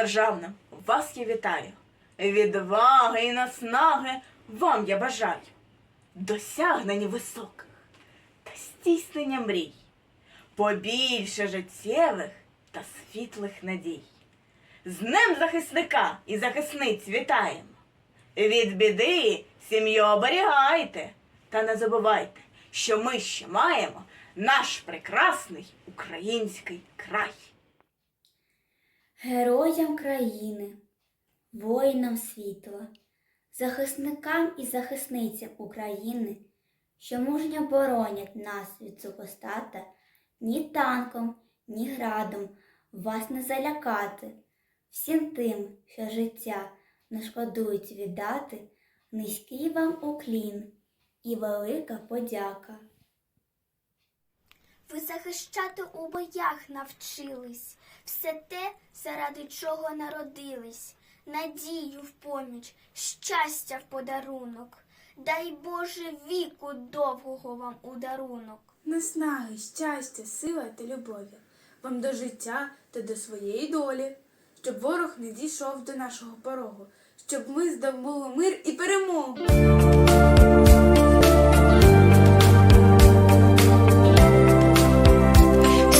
державним, вас я вітаю. Відваги і наснаги вам я бажаю. Досягнень високих та стіснення мрій. Побільше життєвих та світлих надій. З Днем захисника і захисниць вітаємо. Від біди сім'ю оберігайте, та не забувайте, що ми ще маємо наш прекрасний український край. Героям країни, воїнам світла, захисникам і захисницям України, що мужньо боронять нас від супостата, ні танком, ні градом вас не залякати. Всім тим, що життя не шкодують віддати, низький вам уклін і велика подяка. Ви захищати у боях навчились, все те, заради чого народились, надію в поміч, щастя в подарунок. Дай Боже віку довгого вам у дарунок. Наснаги, щастя, сила та любові вам до життя та до своєї долі, щоб ворог не дійшов до нашого порогу, щоб ми здобули мир і перемогу.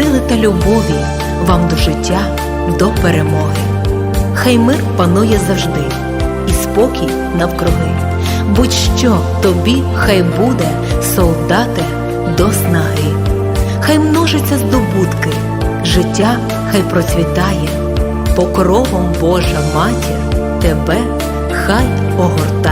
сили та любові вам до життя, до перемоги. Хай мир панує завжди, і спокій навкруги. Будь-що тобі хай буде, солдате, до снаги. Хай множаться здобутки, життя хай процвітає, покровом Божа матір тебе хай огортає.